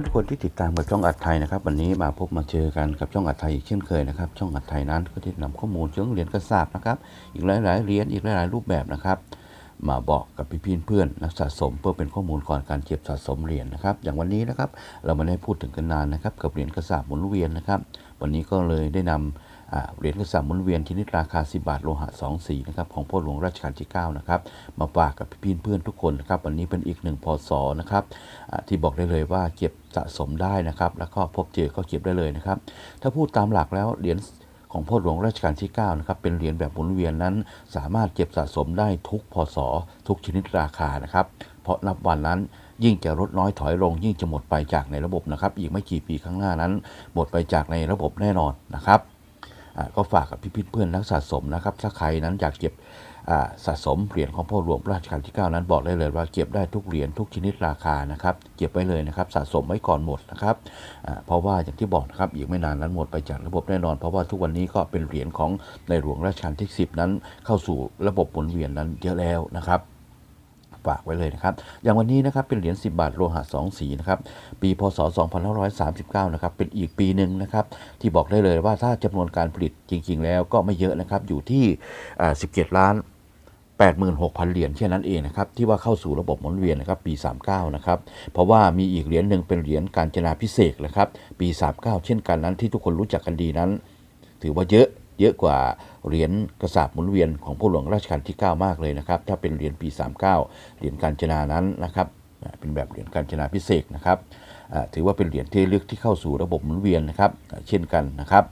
อนๆทุกคนที่ติดตามกับช่องอัดไทยนะครับ วันนี้มาพบมาเจอกันกับช่องอัดไทยอีกเช่นเคยนะครับ ช่องอัดไทยนั้นก็ได้นำข้อมูลเชิงเหรียญกระสาบนะครับ อีกหลายๆเหรียญอีกหลายๆรูปแบบนะครับ มาบอกกับพี่ๆเพื่อนนักสะสมเพื่อเป็นข้อมูลก่อนการเก็บสะสมเหรียญนะครับ อย่างวันนี้นะครับเราไม่ได้พูดถึงกันนานนะครับ กับเหรียญกระสาบหมุนเวียนนะครับ วันนี้ก็เลยได้นำอ่า เหรียญกระสาบหมุนเวียนชนิดราคา 10 บาทโลหะ2สีนะครับของพ่อหลวงรัชกาลที่ 9 นะครับมาฝากกับพี่เพื่อนทุกคนนะครับวันนี้เป็นอีกหนึ่งพศนะครับที่บอกได้เลยว่าเก็บสะสมได้นะครับแล้วก็พบเจอก็เก็บได้เลยนะครับถ้าพูดตามหลักแล้วเหรียญของพ่อหลวงรัชกาลที่ 9 นะครับ เป็นเหรียญแบบหมุนเวียนนั้น สามารถเก็บสะสมได้ทุกพศทุกชนิดราคานะครับ เพราะนับวันนั้นยิ่งจะลดน้อยถอยลง ยิ่งจะหมดไปจากในระบบนะครับ อีกไม่กี่ปีข้างหน้านั้น หมดไปจากในระบบแน่นอนนะครับ ก็ฝากกับพี่ๆเพื่อนนักสะสมนะครับ ถ้าใครนั้นอยากเก็บสะสมเหรียญของพ่อหลวงรัชกาลที่ 9 นั้นบอกได้เลยว่าเก็บได้ทุกเหรียญทุกชนิดราคานะครับ เก็บไว้เลยนะครับสะสมไว้ก่อนหมดนะครับเพราะว่าอย่างที่บอกนะครับอีกไม่นานนั้นหมดไปจากระบบแน่นอน เพราะว่าทุกวันนี้ก็เป็นเหรียญของในหลวงรัชกาลที่ 10 นั้นเข้าสู่ระบบหมุนเวียนนั้นเยอะแล้วนะครับ ฝากไว้เลยนะครับ อย่างวันนี้นะครับเป็นเหรียญ 10 บาทโลหะ2สีนะครับ ปีพศ 2539 นะครับ เป็นอีกปีหนึ่งนะครับ ที่บอกได้เลยว่าถ้าจำนวนการผลิตจริง ๆ แล้วก็ไม่เยอะนะครับ อยู่ที่ 17 ล้าน86,000 เหรียญแค่นั้นเองนะครับที่ว่าเข้าสู่ระบบหมุนเวียนนะครับปี 39 นะครับเพราะว่ามีอีกเหรียญหนึ่งเป็นเหรียญการจนาพิเศษนะครับปี 39 เช่นกันนั้นที่ทุกคนรู้จักกันดีนั้น ถือว่าเยอะ เยอะกว่าเหรียญกระสาบหมุนเวียนของผู้หลวงราชการที่ 9 มากเลยนะครับ ถ้าเป็นเหรียญปี 39 เหรียญการจนานั้นนะครับเป็นแบบเหรียญการจนาพิเศษนะครับถือว่าเป็นเหรียญที่ลึกที่เข้าสู่ระบบหมุนเวียนนะครับเช่นกันนะครับ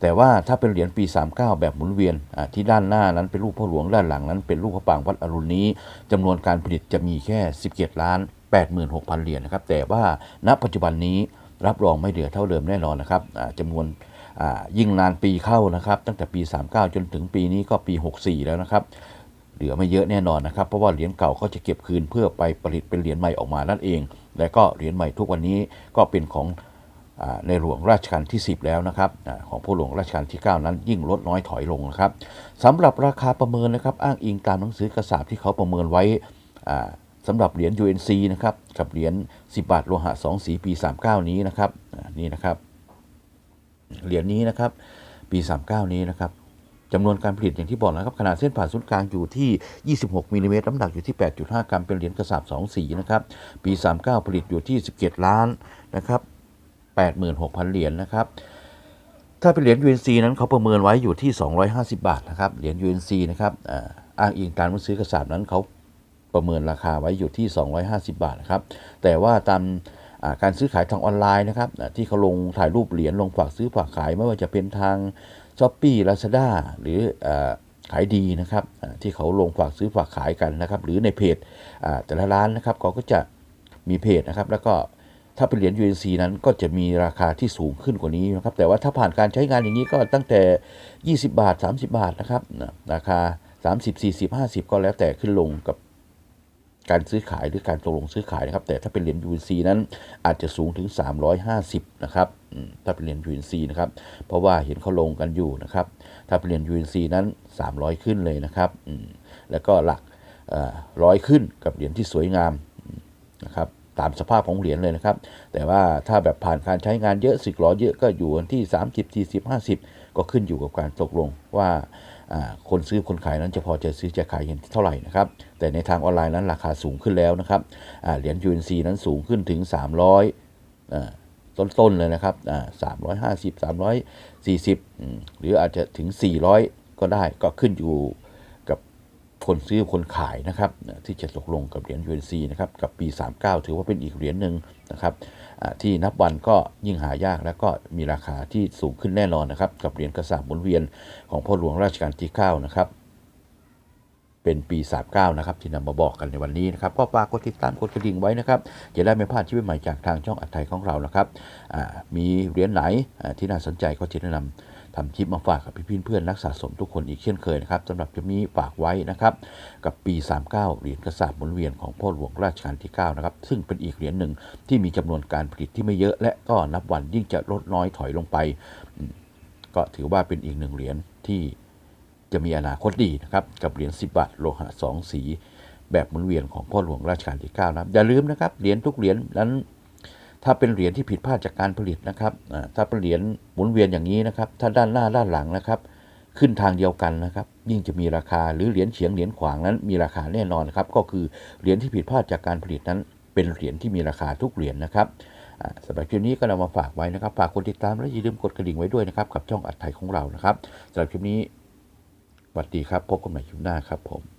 แต่ว่าถ้าเป็นเหรียญปี 39 แบบหมุนเวียนที่ด้านหน้านั้นเป็นรูปพ่อหลวงด้านหลังนั้นเป็นรูปพระปรางวัดอรุณนี้จำนวนการผลิตจะมีแค่ 17 ล้าน 86,000 เหรียญนะครับแต่ว่าณปัจจุบันนี้รับรองไม่เหลือเท่าเดิมแน่นอนนะครับอ่าจำนวน ยิ่งนานปีเข้านะครับ ตั้งแต่ปี 39 จนถึงปีนี้ก็ปี 64 แล้วนะครับ เหลือไม่เยอะแน่นอนนะครับ เพราะว่าเหรียญเก่าก็จะเก็บคืนเพื่อไปผลิตเป็นเหรียญใหม่ออกมานั่นเอง และก็เหรียญใหม่ทุกวันนี้ก็เป็นของในหลวงราชการที่ 10 แล้วนะครับของผู้หลวงราชการที่ 9 นั้นยิ่งลดน้อยถอยลงนะครับสำหรับราคาประเมินนะครับ อ้างอิงตามหนังสือกระสาบที่เขาประเมินไว้สำหรับเหรียญ UNC นะครับกับเหรียญ10 บาทโลหะ 2 สีปี 39 นี้นะครับนี่นะครับ เหรียญนี้นะครับ ปี 39 นี้นะครับจำนวนการผลิตอย่างที่บอกนะครับขนาดเส้นผ่านศูนย์กลางอยู่ที่ 26มิลลิเมตรน้ำหนักอยู่ที่ 8.5 กรัมเป็นเหรียญกระสาบ2สีนะครับ ปี 39 ผลิตอยู่ที่ 17 ล้านนะครับ 86,000 เหรียญนะครับ ถ้าเป็นเหรียญ UNC นั้นเขาประเมินไว้อยู่ที่ 250 บาทนะครับ เหรียญ UNC นะครับอ้างอิงตามหนังสือกระสาบนั้นเขาประเมินราคาไว้อยู่ที่ 250 บาทนะครับ แต่ว่าตาม การซื้อขายทางออนไลน์นะครับที่เขาลงถ่ายรูปเหรียญลงฝากซื้อฝากขายไม่ว่าจะเป็นทางช้อปปี้ลาซาด้าหรืออขายดีนะครับที่เขาลงฝากซื้อฝากขายกันนะครับ หรือในเพจแต่ละร้านนะครับเขาก็จะมีเพจนะครับ แล้วก็ถ้าเป็นเหรียญ UNC นั้นก็จะมีราคาที่สูงขึ้นกว่านี้นะครับ แต่ว่าถ้าผ่านการใช้งานอย่างนี้ก็ตั้งแต่ 20 บาท 30 บาทนะครับราคา 30 40 50 ก็แล้วแต่ขึ้นลงกับ การซื้อขายหรือการตกลงซื้อขายนะครับ แต่ถ้าเป็นเหรียญ UNC นั้นอาจจะสูงถึง 350 นะครับถ้าเป็นเหรียญ UNC นะครับ เพราะว่าเห็นเขาลงกันอยู่นะครับ ถ้าเป็นเหรียญ UNC นั้น 300 ขึ้นเลยนะครับ แล้วก็หลักร้อยขึ้นกับเหรียญที่สวยงามนะครับ ตามสภาพของเหรียญเลยนะครับ แต่ว่าถ้าแบบผ่านการใช้งานเยอะสึกหรอเยอะก็อยู่ที่ 30 40 50 ก็ขึ้นอยู่กับการตกลงว่าคนซื้อคนขายนั้นจะพอจะซื้อจะขายกันเท่าไหร่นะครับ แต่ในทางออนไลน์นั้นราคาสูงขึ้นแล้วนะครับเหรียญ UNC นั้นสูงขึ้นถึง 300อ่าต้นๆเลยนะครับอ่า350 340อืมหรืออาจจะถึง 400 ก็ได้ ก็ขึ้นอยู่ คนซื้อคนขายนะครับอ่าที่จะตกลงกับเหรียญ UNC นะครับกับปี 39 ถือว่าเป็นอีกเหรียญหนึ่งนะครับที่นับวันก็ยิ่งหายากแล้วก็มีราคาที่สูงขึ้นแน่นอนนะครับ กับเหรียญกระสาบหมุนเวียนของพ่อหลวงราชการที่ 9 นะครับ เป็นปี 39 นะครับ ที่นำมาบอกกันในวันนี้นะครับ ก็ฝากกดติดตามกดกระดิ่งไว้นะครับจะได้ไม่พลาดชีวิตใหม่จากทางช่องอัดไทยของเรานะครับมีเหรียญไหนที่น่าสนใจก็จะแนะนำ ทำคลิปมาฝากกับพี่เพื่อนนักสะสมทุกคนอีกเช่นเคยนะครับสำหรับจะมีฝากไว้นะครับกับปี 39 เหรียญกระสาบหมุนเวียนของพ่อหลวงราชการที่9นะครับซึ่งเป็นอีกเหรียญหนึ่งที่มีจำนวนการผลิตที่ไม่เยอะและก็นับวันยิ่งจะลดน้อยถอยลงไป ก็ถือว่าเป็นอีกหนึ่งเหรียญที่จะมีอนาคตดีนะครับกับเหรียญ10บาทโลหะ2สี แบบหมุนเวียนของพ่อหลวงราชการที่9นะอย่าลืมนะครับเหรียญทุกเหรียญนั้น ถ้าเป็นเหรียญที่ผิดพลาดจากการผลิตนะครับถ้าเป็นเหรียญหมุนเวียนอย่างนี้นะครับ ถ้าด้านหน้าด้านหลังนะครับ ขึ้นทางเดียวกันนะครับ ยิ่งจะมีราคาหรือเหรียญเฉียงเหรียญขวางนั้นมีราคาแน่นอนนะครับ ก็คือเหรียญที่ผิดพลาดจากการผลิตนั้น เป็นเหรียญที่มีราคาทุกเหรียญนะครับสำหรับคลิปนี้ก็นำมาฝากไว้นะครับฝากกดติดตามและอย่าลืมกดกระดิ่งไว้ด้วยนะครับกับช่องอัดไทยของเรานะครับสำหรับคลิปนี้สวัสดีครับพบกันใหม่คลิปหน้าครับผม